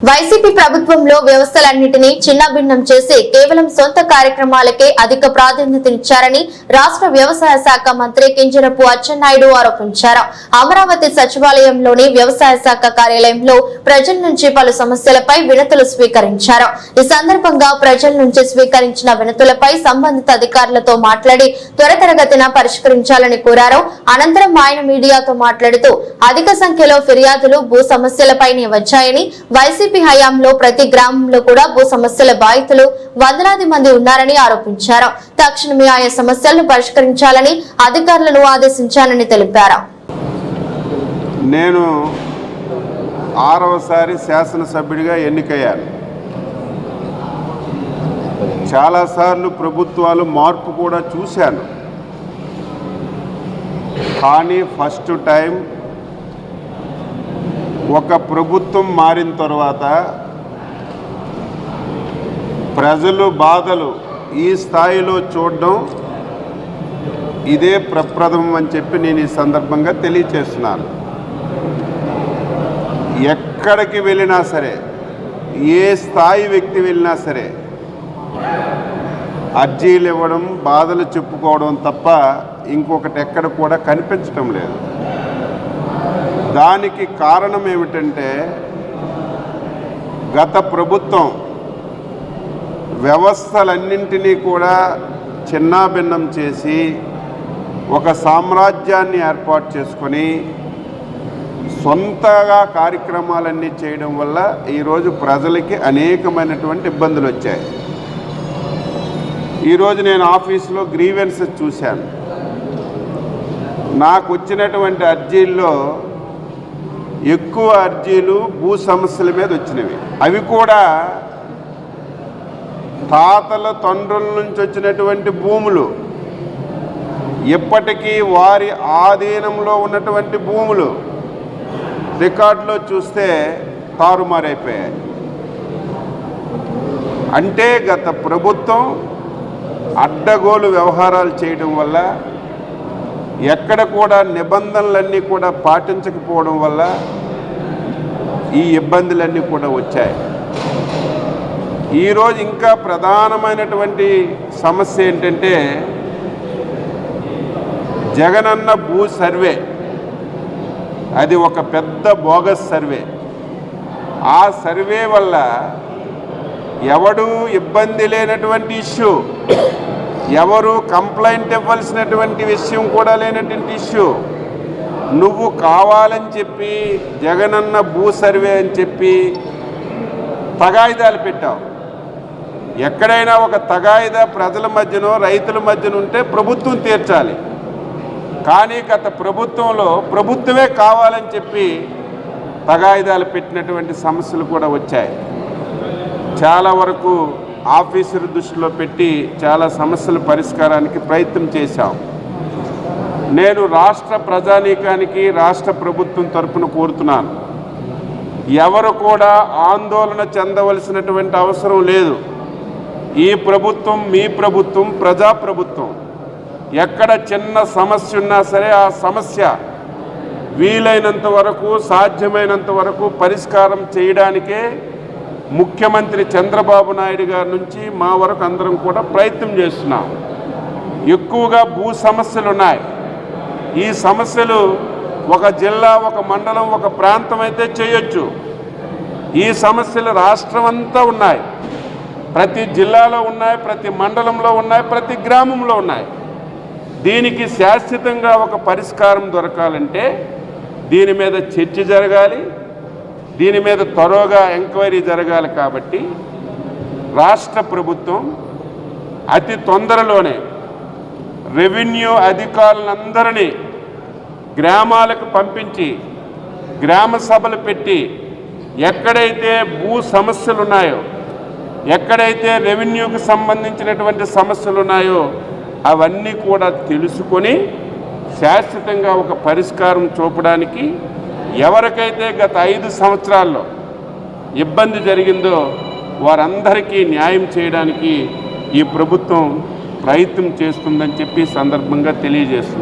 YCP ప్రభుత్వంలో వ్యవస్థలన్నింటినీ చిన్నభిన్నం చేసి కేవలం సొంత కార్యక్రమాలకే అధిక ప్రాధాన్యతనిచ్చారని రాష్ట్ర వ్యవసాయ శాఖ మంత్రి కింజరపు అచ్చెన్నాయుడు ఆరోపించారు. అమరావతి సచివాలయంలోని వ్యవసాయ శాఖ కార్యాలయంలో ప్రజల నుంచి పలు సమస్యలపై వినతులు స్వీకరించారు. ఈ సందర్భంగా ప్రజల నుంచి స్వీకరించిన వినతులపై సంబంధిత అధికారులతో మాట్లాడి త్వరతరగతిన పరిష్కరించాలని కోరారు. అనంతరం ఆయన మీడియాతో మాట్లాడుతూ అధిక సంఖ్యలో ఫిర్యాదులు భూ సమస్యలపైనే వచ్చాయని వైసీపీ హయాంలో ప్రతి గ్రామంలో కూడా భూ సమస్యల బాధితులు వందలాది మంది ఉన్నారని ఆరోపించారు. తక్షణమే ఆయా సమస్యలను పరిష్కరించాలని అధికారులను ఆదేశించానని తెలిపారు. నేను ఆరవసారి శాసనసభ్యుడిగా ఎన్నికయ్యాను. చాలాసార్లు ప్రభుత్వాలు మార్పు కూడా చూశాను. కానీ ఫస్ట్ టైం ఒక ప్రభుత్వం మారిన తర్వాత ప్రజలు బాధలు ఈ స్థాయిలో చూడడం ఇదే ప్రప్రథమం అని చెప్పి నేను ఈ సందర్భంగా తెలియచేస్తున్నాను. ఎక్కడికి వెళ్ళినా సరే ఏ స్థాయి వ్యక్తి వెళ్ళినా సరే అర్జీలు ఇవ్వడం బాధలు చెప్పుకోవడం తప్ప ఇంకొకటి ఎక్కడ కూడా కనిపించటం లేదు. దానికి కారణం ఏమిటంటే గత ప్రభుత్వం వ్యవస్థలన్నింటినీ కూడా చిన్నాభిన్నం చేసి ఒక సామ్రాజ్యాన్ని ఏర్పాటు చేసుకొని సొంతగా కార్యక్రమాలన్నీ చేయడం వల్ల ఈరోజు ప్రజలకి అనేకమైనటువంటి ఇబ్బందులు వచ్చాయి. ఈరోజు నేను ఆఫీసులో గ్రీవెన్సెస్ చూశాను. నాకు వచ్చినటువంటి అర్జీల్లో ఎక్కువ అర్జీలు భూ సమస్యల మీద వచ్చినవి. అవి కూడా తాతల తండ్రుల నుంచి వచ్చినటువంటి భూములు. ఇప్పటికీ వారి ఆధీనంలో ఉన్నటువంటి భూములు. రికార్డులో చూస్తే తారుమారైపోయాయి. అంటే గత ప్రభుత్వం అడ్డగోలు వ్యవహారాలు చేయడం వల్ల ఎక్కడ కూడా నిబంధనలన్నీ కూడా పాటించకపోవడం వల్ల ఈ ఇబ్బందులన్నీ కూడా వచ్చాయి. ఈరోజు ఇంకా ప్రధానమైనటువంటి సమస్య ఏంటంటే జగనన్న భూ సర్వే. అది ఒక పెద్ద బోగస్ సర్వే. ఆ సర్వే వల్ల ఎవడు ఇబ్బంది లేనటువంటి ఇష్యూ. ఎవరు కంప్లైంట్ ఇవ్వాల్సినటువంటి విషయం కూడా లేనటువంటి ఇష్యూ. నువ్వు కావాలని చెప్పి జగనన్న భూ సర్వే అని చెప్పి తగాయిదాలు పెట్టావు. ఎక్కడైనా ఒక తగాయిదా ప్రజల మధ్యనో రైతుల మధ్యన ఉంటే ప్రభుత్వం తీర్చాలి. కానీ గత ప్రభుత్వంలో ప్రభుత్వమే కావాలని చెప్పి తగాయిదాలు పెట్టినటువంటి సమస్యలు కూడా వచ్చాయి. చాలా వరకు ఆఫీసర్ దృష్టిలో పెట్టి చాలా సమస్యల పరిష్కారానికి ప్రయత్నం చేశాం. నేను రాష్ట్ర ప్రజానీకానికి రాష్ట్ర ప్రభుత్వం తరపున కోరుతున్నాను. ఎవరు కూడా ఆందోళన చెందవలసినటువంటి అవసరం లేదు. ఈ ప్రభుత్వం మీ ప్రభుత్వం ప్రజా ప్రభుత్వం. ఎక్కడ చిన్న సమస్య ఉన్నా సరే ఆ సమస్య వీలైనంత వరకు సాధ్యమైనంత వరకు పరిష్కారం చేయడానికే ముఖ్యమంత్రి చంద్రబాబు నాయుడు గారి నుంచి మా వరకు అందరం కూడా ప్రయత్నం చేస్తున్నాం. ఎక్కువగా భూ సమస్యలు ఉన్నాయి. ఈ సమస్యలు ఒక జిల్లా ఒక మండలం ఒక ప్రాంతం అయితే చేయొచ్చు. ఈ సమస్యలు రాష్ట్రం అంతా ఉన్నాయి. ప్రతి జిల్లాలో ఉన్నాయి ప్రతి మండలంలో ఉన్నాయి ప్రతి గ్రామంలో ఉన్నాయి. దీనికి శాశ్వతంగా ఒక పరిష్కారం దొరకాలంటే దీని మీద చర్చ జరగాలి. దీని మీద త్వరగా ఎంక్వైరీ జరగాలి కాబట్టి రాష్ట్ర ప్రభుత్వం అతి తొందరలోనే రెవెన్యూ అధికారులందరినీ గ్రామాలకు పంపించి గ్రామ సభలు పెట్టి ఎక్కడైతే భూ సమస్యలు ఉన్నాయో ఎక్కడైతే రెవెన్యూకి సంబంధించినటువంటి సమస్యలు ఉన్నాయో అవన్నీ కూడా తెలుసుకొని శాశ్వతంగా ఒక పరిష్కారం చూపడానికి ఎవరికైతే గత ఐదు సంవత్సరాల్లో ఇబ్బంది జరిగిందో వారందరికీ న్యాయం చేయడానికి ఈ ప్రభుత్వం ప్రయత్నం చేస్తుందని చెప్పి సందర్భంగా తెలియజేస్తున్నాను